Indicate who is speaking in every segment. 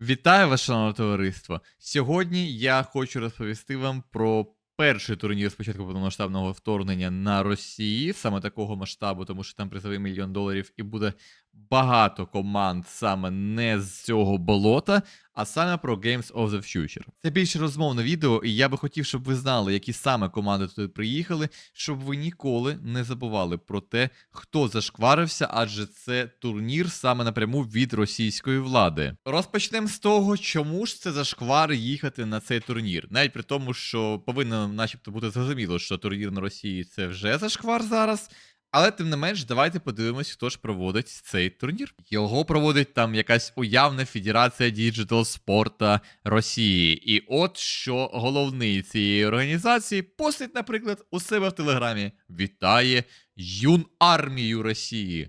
Speaker 1: Вітаю вас, шановне товариство! Сьогодні я хочу розповісти вам про перший турнір спочатку початку повномасштабного вторгнення на Росії, саме такого масштабу, тому що там призовий мільйон доларів, і буде багато команд саме не з цього болота, а саме про Games of the Future. Це більше розмовне відео, і я би хотів, щоб ви знали, які саме команди туди приїхали, щоб ви ніколи не забували про те, хто зашкварився, адже це турнір саме напряму від російської влади. Розпочнемо з того, чому ж це зашквар їхати на цей турнір, навіть при тому, що повинно, начебто, бути зрозуміло, що турнір на Росії це вже зашквар зараз. Але тим не менш, давайте подивимось, хто ж проводить цей турнір. Його проводить там якась уявна Федерація діджитал спорта Росії. І от що головний цієї організації постить, наприклад, у себе в телеграмі вітає юн армію Росії.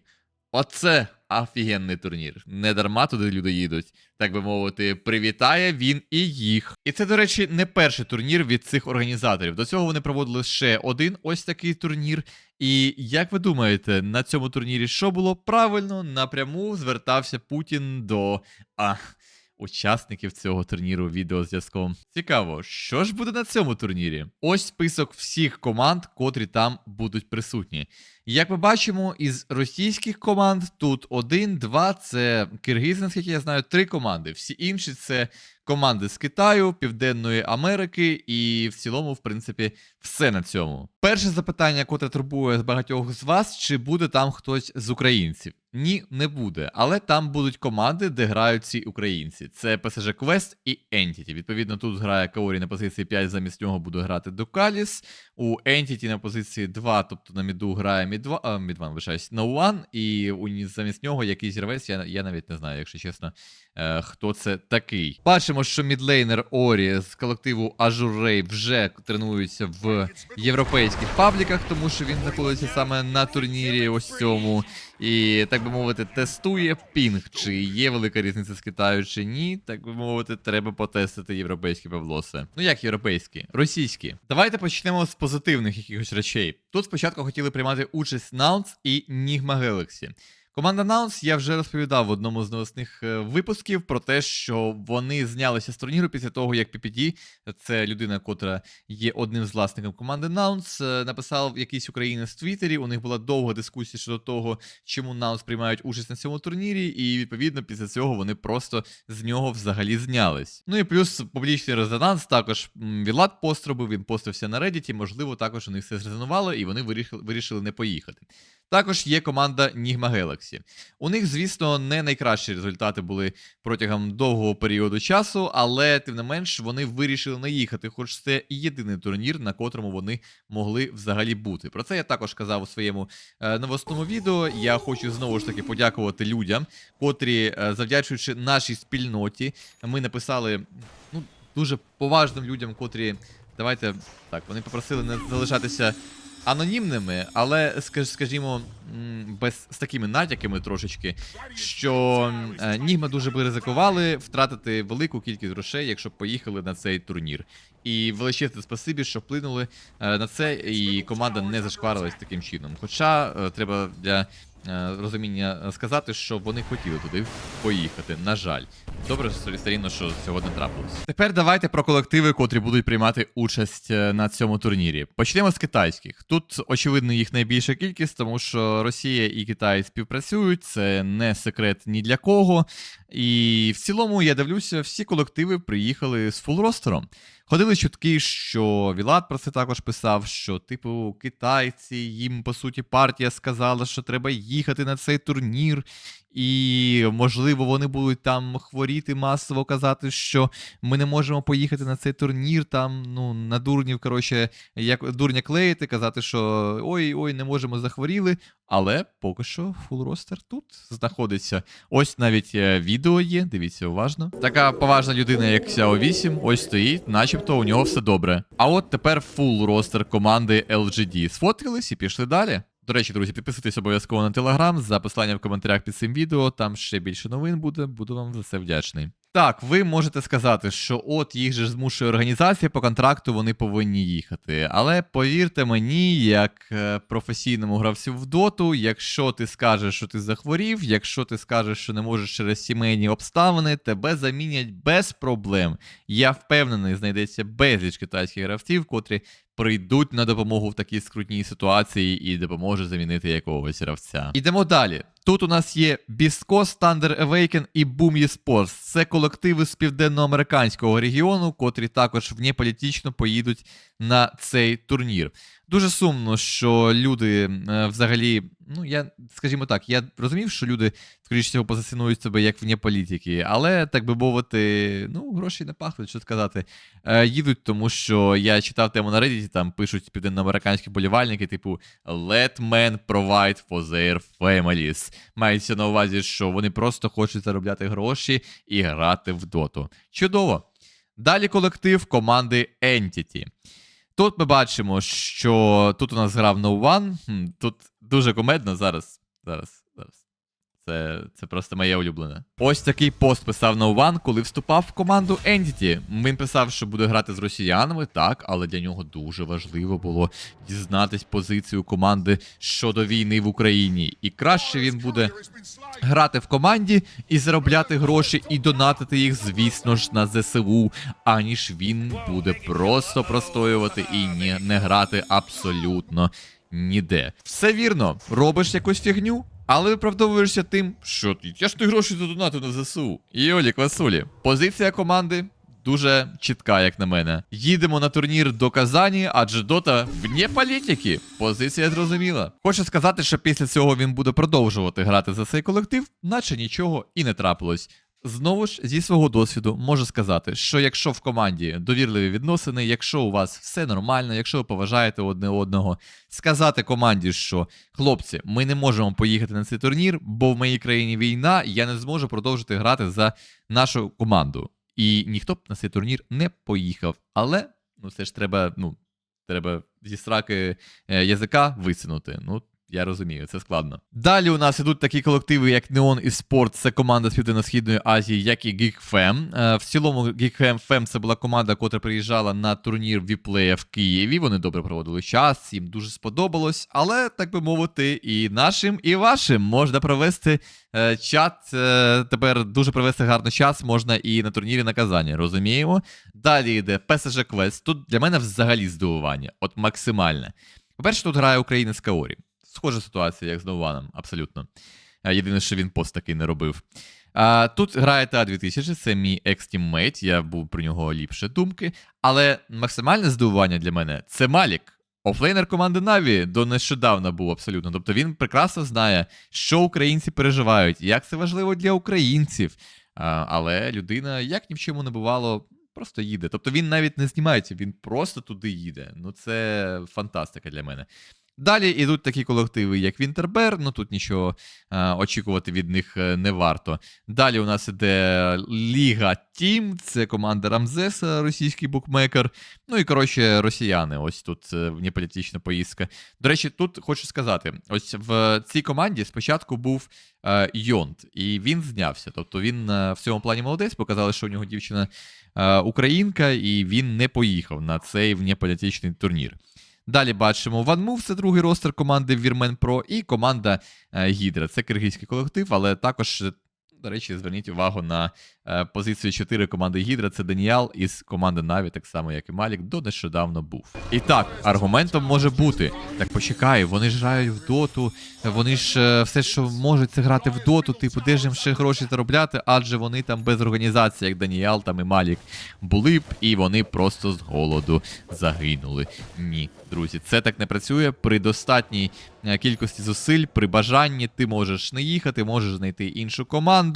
Speaker 1: Оце офігенний турнір. Не дарма туди люди їдуть. Так би мовити, привітає він і їх. І це, до речі, не перший турнір від цих організаторів. До цього вони проводили ще один ось такий турнір. І як ви думаєте, на цьому турнірі що було правильно? Напряму звертався Путін до а, учасників цього турніру відеозв'язком. Цікаво, що ж буде на цьому турнірі? Ось список всіх команд, котрі там будуть присутні. Як ми бачимо, із російських команд тут один, два це Киргиз, наскільки я знаю, три команди. Всі інші це команди з Китаю, Південної Америки, і в цілому, в принципі, все на цьому. Перше запитання, котре турбує з багатьох з вас, чи буде там хтось з українців? Ні, не буде. Але там будуть команди, де грають ці українці. Це PSG Quest і Entity. Відповідно, тут грає Каорі на позиції 5, замість нього буде грати Дукаліс. У Entity на позиції 2, тобто на міду грає Мідва, Мідван, на Ноуан, і у, замість нього якийсь гравець, я, я навіть не знаю, якщо чесно, е, хто це такий. Бачимо, що мідлейнер Орі з колективу Ажурей вже тренується в європейських пабліках, тому що він знаходиться саме на турнірі ось цьому. І, так би мовити, тестує пінг, чи є велика різниця з Китаю, чи ні. Так би мовити, треба потестити європейські павлоси. Ну як європейські? Російські. Давайте почнемо з позитивних якихось речей. Тут спочатку хотіли приймати участь Наунс і Нігма Galaxy. Команда Наунс я вже розповідав в одному з новосних е, випусків про те, що вони знялися з турніру після того, як PPD, це людина, котра є одним з власників команди Наунс, е, написав якийсь українець в Твіттері. У них була довга дискусія щодо того, чому Наунс приймають участь на цьому турнірі, і відповідно після цього вони просто з нього взагалі знялись. Ну і плюс публічний резонанс також Вілат пост робив, він постився на Reddit, можливо, також у них все зрезонувало, і вони вирішили не поїхати. Також є команда Nigma Galaxy. У них, звісно, не найкращі результати були протягом довгого періоду часу, але тим не менш вони вирішили не їхати, хоч це і єдиний турнір, на котрому вони могли взагалі бути. Про це я також казав у своєму е, новосному відео. Я хочу знову ж таки подякувати людям, котрі, е, завдячуючи нашій спільноті, ми написали ну, дуже поважним людям, котрі. Давайте так, вони попросили не залишатися анонімними, але скаж- скажімо, без з такими натяками трошечки, що е, Нігма дуже би ризикували втратити велику кількість грошей, якщо б поїхали на цей турнір. І величезне спасибі, що вплинули е, на це, і команда не зашкварилась таким чином. Хоча е, треба для розуміння сказати, що вони хотіли туди поїхати. На жаль, добре рівно, що цього не трапилось. Тепер давайте про колективи, котрі будуть приймати участь е, на цьому турнірі. Почнемо з китайських. Тут очевидно їх найбільша кількість, тому що Росія і Китай співпрацюють. Це не секрет ні для кого. І в цілому я дивлюся, всі колективи приїхали з фул ростером. Ходили чутки, що Вілат про це також писав, що, типу, китайці, їм по суті партія сказала, що треба їхати на цей турнір, і можливо вони будуть там хворіти масово казати, що ми не можемо поїхати на цей турнір, там ну на дурнів, коротше, як дурня клеїти, казати, що ой, ой, не можемо захворіли. Але поки що фул ростер тут знаходиться. Ось навіть е, відео є, дивіться уважно. Така поважна людина, як Xiao 8, ось стоїть, начебто у нього все добре. А от тепер фул ростер команди LGD. Сфоткались і пішли далі. До речі, друзі, підписуйтесь обов'язково на телеграм за посиланням в коментарях під цим відео. Там ще більше новин буде. Буду вам за це вдячний. Так, ви можете сказати, що от їх же змушує організація по контракту, вони повинні їхати. Але повірте мені, як е, професійному гравцю в доту, якщо ти скажеш, що ти захворів, якщо ти скажеш, що не можеш через сімейні обставини, тебе замінять без проблем. Я впевнений, знайдеться безліч китайських гравців, котрі прийдуть на допомогу в такій скрутній ситуації і допоможе замінити якогось гравця. Ідемо далі. Тут у нас є Біскос, Thunder Awaken і Boom Esports. Це колективи з південноамериканського регіону, котрі також внеполітично поїдуть на цей турнір. Дуже сумно, що люди е, взагалі, ну я скажімо так, я розумів, що люди, скоріш всього, позиціонують себе як вне політики, але так би мовити, ну, гроші не пахнуть, що сказати. Е, їдуть, тому що я читав тему на Reddit, там пишуть південноамериканські болівальники, типу Let men provide for their families. Мається на увазі, що вони просто хочуть заробляти гроші і грати в доту. Чудово. Далі колектив команди Entity. Тут ми бачимо, що тут у нас грав No One. Тут дуже комедно зараз. Зараз. Це, це просто моє улюблене. Ось такий пост писав No One, коли вступав в команду Entity. Він писав, що буде грати з росіянами, так, але для нього дуже важливо було дізнатись позицію команди щодо війни в Україні. І краще він буде грати в команді і заробляти гроші і донатити їх, звісно ж, на ЗСУ, аніж він буде просто простоювати і не, не грати абсолютно ніде. Все вірно, робиш якусь фігню. Але виправдовуєшся тим, що я ж ти гроші задонатив на ЗСУ. І Олі Квасулі. Позиція команди дуже чітка, як на мене. Їдемо на турнір до Казані, адже дота вне політики. Позиція зрозуміла. Хочу сказати, що після цього він буде продовжувати грати за цей колектив, наче нічого і не трапилось. Знову ж зі свого досвіду можу сказати, що якщо в команді довірливі відносини, якщо у вас все нормально, якщо ви поважаєте одне одного, сказати команді, що хлопці, ми не можемо поїхати на цей турнір, бо в моїй країні війна, я не зможу продовжити грати за нашу команду. І ніхто б на цей турнір не поїхав. Але ну це ж треба, ну, треба зі сраки е, язика висунути. Ну, я розумію, це складно. Далі у нас ідуть такі колективи, як Neon і Sport, це команда з Південно-Східної Азії, як і GeekFam. Е, В цілому, GeekFam Fam це була команда, котра приїжджала на турнір Віплея в Києві. Вони добре проводили час, їм дуже сподобалось. Але, так би мовити, і нашим, і вашим можна провести е, чат. Е, тепер дуже провести гарний час можна і на турнірі на Казані, розуміємо. Далі йде PSG Quest. Тут для мене взагалі здивування, от максимальне. По-перше, тут грає українець Каорі. Схожа ситуація, як з Нованом, абсолютно. Єдине, що він пост такий не робив. А, Тут грає та 2000, це мій екс-тіммейт, я був про нього ліпше думки. Але максимальне здивування для мене це Малік. Офлейнер команди Наві до нещодавно був абсолютно. Тобто він прекрасно знає, що українці переживають, як це важливо для українців. А, але людина, як ні в чому не бувало, просто їде. Тобто він навіть не знімається, він просто туди їде. Ну це фантастика для мене. Далі йдуть такі колективи, як Вінтербер, ну тут нічого е, очікувати від них е, не варто. Далі у нас іде Ліга Тім, це команда Рамзеса, російський букмекер. Ну і коротше, росіяни. Ось тут е, внеполітична поїздка. До речі, тут хочу сказати: ось в цій команді спочатку був е, Йонт, і він знявся. Тобто він е, в цьому плані молодець, показали, що у нього дівчина е, українка, і він не поїхав на цей внеполітичний турнір. Далі бачимо OneMove, це другий ростер команди Вірмен Pro, і команда е, Гідра. Це киргизький колектив, але також, до речі, зверніть увагу на е, позицію 4 команди Гідра. Це Даніал із команди Наві, так само, як і Малік, до нещодавно був. І так, аргументом може бути: так почекай, вони ж грають в доту, вони ж е, все, що можуть, це грати в доту, типу, де ж їм ще гроші заробляти, адже вони там без організації, як Даніал там і Малік, були б, і вони просто з голоду загинули. Ні, друзі, це так не працює. При достатній е, кількості зусиль, при бажанні ти можеш не їхати, можеш знайти іншу команду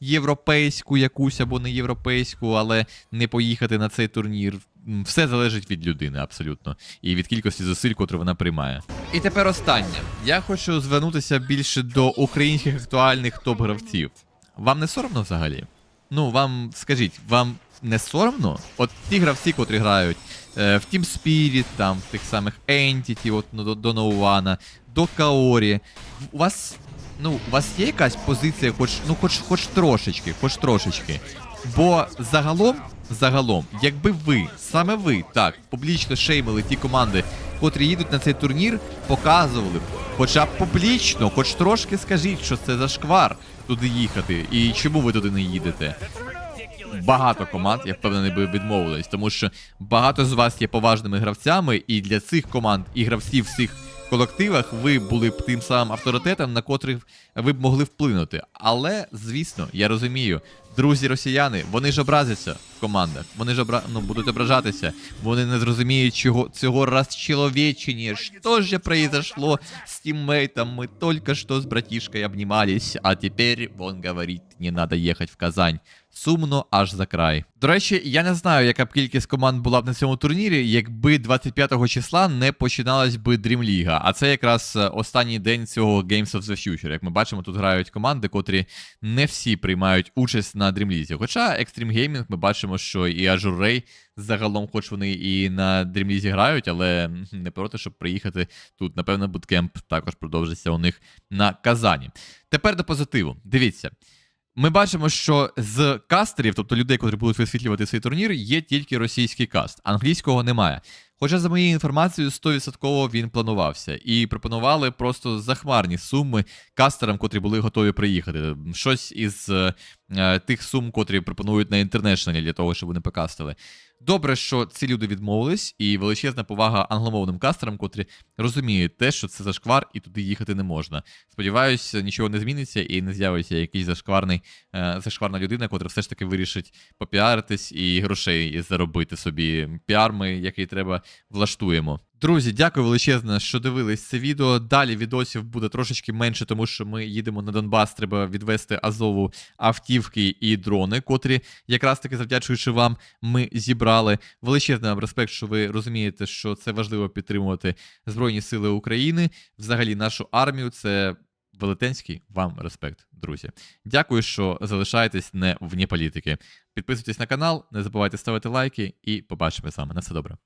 Speaker 1: європейську, якусь або не європейську, але не поїхати на цей турнір. Все залежить від людини абсолютно, і від кількості зусиль, котру вона приймає. І тепер останнє. Я хочу звернутися більше до українських актуальних топ-гравців. Вам не соромно взагалі? Ну, вам скажіть, вам не соромно? От ті гравці, котрі грають е, в Team Spirit, там, в тих самих Entity, от ну, до, Ноуана, до Каорі. У вас, ну, у вас є якась позиція, хоч, ну, хоч, хоч трошечки, хоч трошечки. Бо загалом, загалом, якби ви, саме ви, так, публічно шеймили ті команди, котрі їдуть на цей турнір, показували б, хоча б публічно, хоч трошки скажіть, що це за шквар туди їхати, і чому ви туди не їдете. Багато команд, я впевнений, би відмовились, тому що багато з вас є поважними гравцями, і для цих команд і гравців в цих колективах ви були б тим самим авторитетом, на котрих ви б могли вплинути. Але, звісно, я розумію, друзі росіяни, вони ж образяться в командах, вони ж обра... ну, будуть ображатися, вони не зрозуміють чого, цього розчеловечення. Що ж произошло з тіммейтом? Ми тільки що з братішкою обнімались, а тепер він говорить, не треба їхати в Казань. Сумно аж за край. До речі, я не знаю, яка б кількість команд була б на цьому турнірі, якби 25 числа не починалась би Dream League. А це якраз е, останній день цього Games of the Future. Як ми бачимо, тут грають команди, котрі не всі приймають участь на Dream League. Хоча Extreme Gaming ми бачимо, що і Azure Ray загалом, хоч вони і на Dream League грають, але не проти, щоб приїхати тут. Напевно, буткемп також продовжиться у них на Казані. Тепер до позитиву. Дивіться. Ми бачимо, що з кастерів, тобто людей, котрі будуть висвітлювати цей турнір, є тільки російський каст, англійського немає. Хоча, за моєю інформацією, 100% він планувався, і пропонували просто захмарні суми кастерам, котрі були готові приїхати. Щось із е, тих сум, котрі пропонують на інтернешналі для того, щоб вони покастили. Добре, що ці люди відмовились, і величезна повага англомовним кастерам, котрі розуміють те, що це зашквар, і туди їхати не можна. Сподіваюся, нічого не зміниться і не з'явиться якийсь зашкварний, е, зашкварна людина, котра все ж таки вирішить попіаритись і грошей заробити собі. Піар ми, який треба, влаштуємо. Друзі, дякую величезне, що дивились це відео. Далі відосів буде трошечки менше, тому що ми їдемо на Донбас. Треба відвести Азову автівки і дрони, котрі якраз таки завдячуючи вам, ми зібрали. Величезний вам респект, що ви розумієте, що це важливо підтримувати Збройні Сили України, взагалі нашу армію. Це велетенський вам респект, друзі. Дякую, що залишаєтесь не вні політики. Підписуйтесь на канал, не забувайте ставити лайки і побачимо з вами. На все добре.